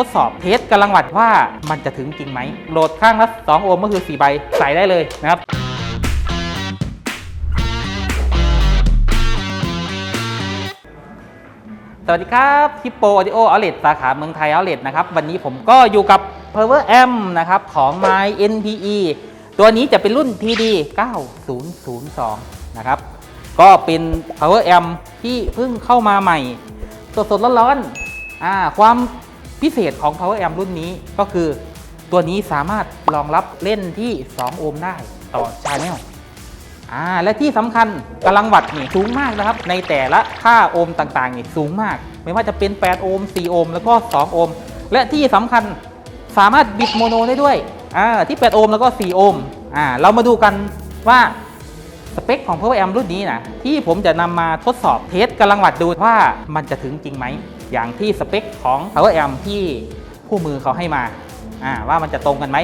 ทดสอบเทสกำลังวัดว่ามันจะถึงจริงไหมโหลดข้างละ2โอห์มก็คือ 4 ใบ ใส่ได้เลยนะครับ สวัสดีครับฮิปโปออดิโอเอาเลตสาขาเมืองไทยเอาเลตนะครับ วันนี้ผมก็อยู่กับ Power M นะครับ ของ My NPE ตัวนี้จะเป็นรุ่น TD 9002 นะครับ ก็เป็น Power M ที่เพิ่งเข้ามาใหม่ สดๆร้อนๆอ่าความ พิเศษของ Power Amp รุ่นนี้ก็คือ ตัวนี้สามารถรองรับเล่นที่ 2 โอห์มได้ต่อชาแนลอ่าและที่สำคัญกำลังวัดนี่สูงมากนะครับ ในแต่ละค่าโอห์มต่างๆนี่สูงมาก ไม่ว่าจะเป็น 8 โอห์ม 4 โอห์ม แล้วก็ 2 โอห์ม และที่สำคัญสามารถบิดโมโนได้ด้วยอ่าที่ 8 โอห์มแล้วก็ 4 โอห์มอ่าเรามาดูกันว่าสเปคของ Power Amp รุ่นนี้นะที่ผมจะนำมาทดสอบเทสกำลังวัดดูว่ามันจะถึงจริงไหม อย่างที่สเปคของ Power Amp ที่ผู้มือเขาให้มาว่ามันจะตรงกันไหม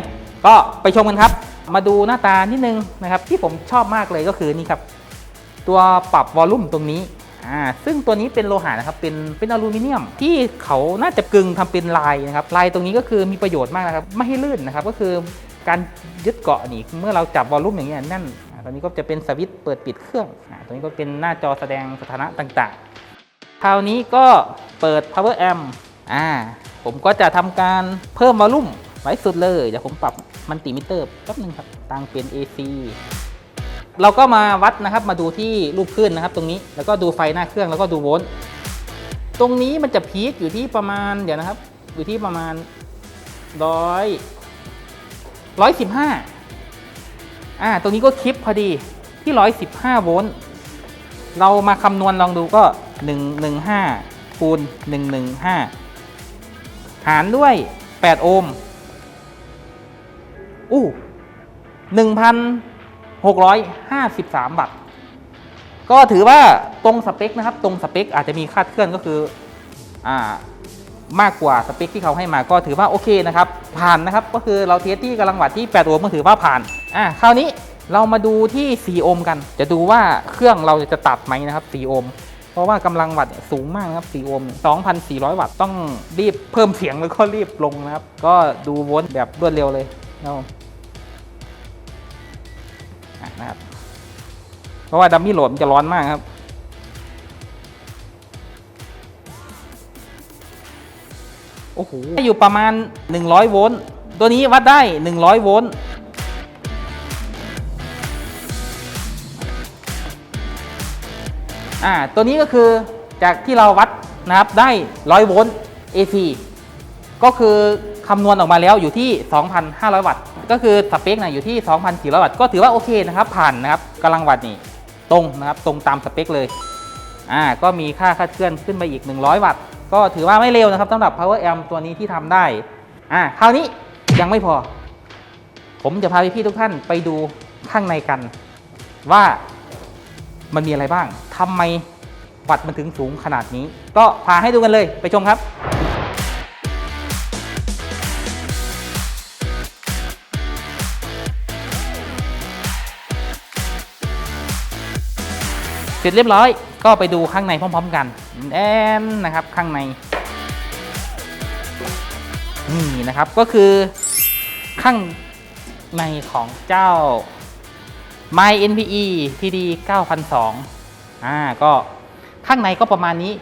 ก็ไปชมกันครับ มาดูหน้าตานิดนึงนะครับ ที่ผมชอบมากเลยก็คือนี่ครับ ตัวปรับวอลลุ่มตรงนี้ซึ่งตัวนี้เป็นโลหะนะครับ เป็น เป็นอลูมิเนียม ที่เขาน่าจะกึ่งทำเป็นลายนะครับ ลายตรงนี้ก็คือมีประโยชน์มากนะครับ ไม่ให้ลื่นนะครับ ก็คือการยึดเกาะนี่ เมื่อเราจับวอลลุ่มอย่างเงี้ยแน่นตอนนี้ก็จะเป็นสวิตช์เปิดปิดเครื่องตรงนี้ก็เป็นหน้าจอแสดงสถานะต่างๆ คราวนี้ก็เปิด power amp อ่า ผมก็จะทำการเพิ่มวอลลุ่มไว้สุดเลย เดี๋ยวผมปรับมันติมิเตอร์แป๊บนึงครับตั้งเป็น AC เราก็มาวัดนะครับมาดูที่รูปขึ้นนะครับ ตรงนี้แล้วก็ดูไฟหน้าเครื่องแล้วก็ดูโวลต์ตรงนี้มันจะพีคอยู่ที่ประมาณเดี๋ยวนะครับ อยู่ที่ประมาณร้อยร้อยสิบห้าอ่าตรงนี้ก็คลิปพอดีที่ร้อยสิบห้าโวลต์เรามาคำนวณลองดูก็ หนึ่งหนึ่งห้าคูณหนึ่งหนึ่งห้าหารด้วยแปดโอห์มอู้หนึ่งพัน653บาทก็ถือว่าตรงสเปคนะครับ ตรงสเปคอาจจะมีคาดเคลื่อนก็คืออ่ามากกว่าสเปคที่เขาให้มาก็ถือว่าโอเคนะครับ ผ่านนะครับ ก็คือเราเทสที่กำลังวัดที่ 8 โอห์มก็ถือว่าผ่านอ่าคราวนี้เรามาดูที่ 4 โอห์มกัน จะดูว่าเครื่องเราจะตัดไหมนะครับ 4 โอห์ม เพราะว่ากำลังวัดเนี่ยสูงมากนะครับ 4 โอห์ม 2,400 วัตต์ ต้องรีบเพิ่มเสียงแล้วก็รีบลงนะครับ ก็ดูโวลต์แบบรวดเร็วเลยนะครับนะครับ เพราะว่าดัมมี่โหลดมันจะร้อนมากครับโอ้โหอยู่ประมาณ 100 โวลต์ ตัวนี้วัดได้ 100 โวลต์ อ่าตัวนี้ก็คือจากที่เราวัดนะครับได้100โวลต์ AC ก็คือคำนวณออกมาแล้วอยู่ที่ 2,500 วัตต์ ก็คือสเปคนะอยู่ที่ 2,400 วัตต์ ก็ถือว่าโอเคนะครับ ผ่านนะครับกำลังวัตต์นี่ตรงนะครับ ตรงตามสเปคเลย อ่า ก็มีค่าคาดเคลื่อนขึ้นไปอีก 100 วัตต์ ก็ถือว่าไม่เร็วนะครับสำหรับ power amp ตัวนี้ที่ทำได้ อ่า คราวนี้ยังไม่พอ ผมจะพาพี่ๆทุกท่านไปดูข้างในกัน ว่า มันมีอะไรบ้างทำไมวัตต์มันถึงสูงขนาดนี้ ก็พาให้ดูกันเลยไปชมครับเสร็จเรียบร้อยก็ไปดูข้างในพร้อม ๆ กันแอนนะครับข้างในนี่นะครับก็คือข้างในของเจ้า My NPE TD 9002อ่าก็ข้างในก็ประมาณนี้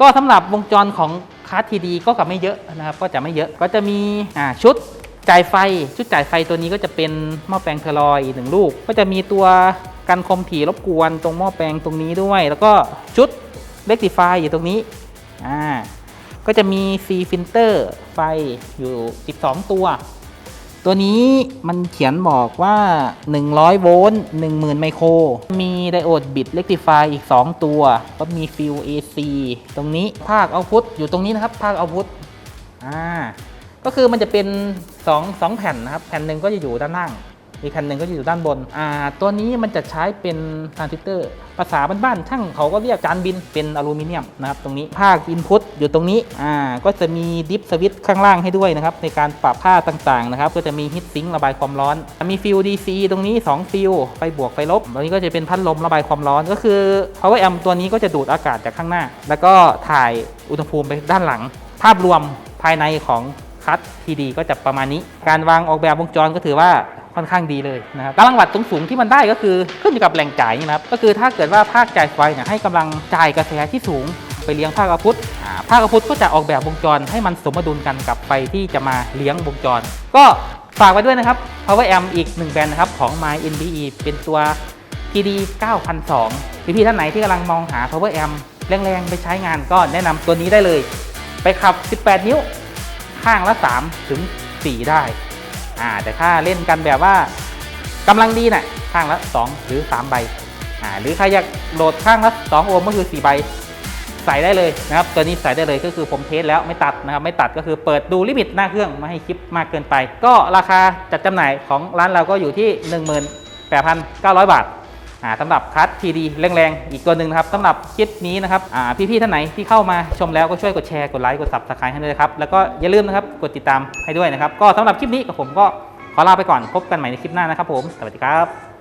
ก็สำหรับวงจรของคาร์ดทีดีก็กับไม่เยอะนะครับ ก็จะไม่เยอะก็จะมีอ่าชุดจ่ายไฟชุดจ่ายไฟตัวนี้ก็จะเป็นหม้อแปลงเทอรอยหนึ่งลูก ก็จะมีตัวกันคมถี่รบกวนตรงหม้อแปลงตรงนี้ด้วย แล้วก็ชุดเ e กติฟายอยู่ตรงนี้อ่าก็จะมี C filter ไฟอยู่ 12 ตัว ตัวนี้มันเขียนบอกว่า 100 โวลต์ 10,000 ไมโคร มีไดโอดบิดเล็กติฟายอีก 2 ตัว ก็มีฟิล AC ตรงนี้ภาคเอาพุทอยู่ตรงนี้นะครับ ภาคเอาพุทอ่า ก็คือมันจะเป็น 2 2 แผ่นนะครับ แผ่นหนึ่งก็จะอยู่ด้านล่าง อีกแผ่นหนึ่งก็จะอยู่ด้านบนอ่าตัวนี้มันจะใช้เป็นทรานซิสเตอร์ ภาษาบ้านๆช่างเขาก็เรียกจานบินเป็นอลูมิเนียมนะครับตรงนี้ภาคอินพุตอยู่ตรงนี้อ่าก็จะมีดิฟสวิตช์ข้างล่างให้ด้วยนะครับในการปรับค่าต่างๆนะครับก็จะมีฮิตซิงระบายความร้อน มีฟิล DC ตรงนี้ 2 ฟิลไฟบวกไฟลบตรงนี้ก็จะเป็นพัดลมระบายความร้อนก็คือ power amp ตัวนี้ก็จะดูดอากาศจากข้างหน้า แล้วก็ถ่ายอุณหภูมิไปด้านหลัง ภาพรวมภายในของคัสทีดีก็จะประมาณนี้ การวางออกแบบวงจรก็ถือว่า ค่อนข้างดีเลยนะครับกำลังวัดสูงๆที่มันได้ก็คือขึ้นอยู่กับแหล่งจ่ายนะครับก็คือถ้าเกิดว่าภาคจ่ายไฟเนี่ยให้กำลังจ่ายกระแสที่สูงไปเลี้ยงภาคอาพุธภาคอาพุธก็จะออกแบบวงจรให้มันสมดุลกันกับไฟที่จะมาเลี้ยงวงจร ก็ฝากไว้ด้วยนะครับ Power Amp อีกหนึ่งแบรนด์นะครับของ My NBE เป็นตัว TD 9002พี่ๆท่านไหนที่กำลังมองหา Power Amp แรงๆ ไปใช้งานก็แนะนำตัวนี้ได้เลย ไปขับ 18 นิ้ว ข้างละ 3 ถึง 4 ได้ อ่าแต่ถ้าเล่นกันแบบว่ากำลังดีน่ะข้างละ 2 หรือ 3 ใบอ่าหรือใครอยากโหลดข้างละ 2 โอห์มก็คือ 4 ใบ ใส่ได้เลยนะครับ ตัวนี้ใส่ได้เลยก็คือผมเทสแล้วไม่ตัดนะครับ ไม่ตัดก็คือเปิดดูลิมิตหน้าเครื่องไม่ให้คลิปมากเกินไป ก็ราคาจัดจำหน่ายของร้านเราก็อยู่ที่ 18,900 บาทอ่า สำหรับคัสทีดีแรงๆ อีกตัวหนึ่งนะครับสำหรับคลิปนี้นะครับอ่าพี่ๆท่านไหนที่เข้ามาชมแล้วก็ช่วยกดแชร์กดไลค์กดซับสไครต์ให้ด้วยครับแล้วก็อย่าลืมนะครับกดติดตามให้ด้วยนะครับก็สำหรับคลิปนี้กับผมก็ขอลาไปก่อนพบกันใหม่ในคลิปหน้านะครับผมสวัสดีครับ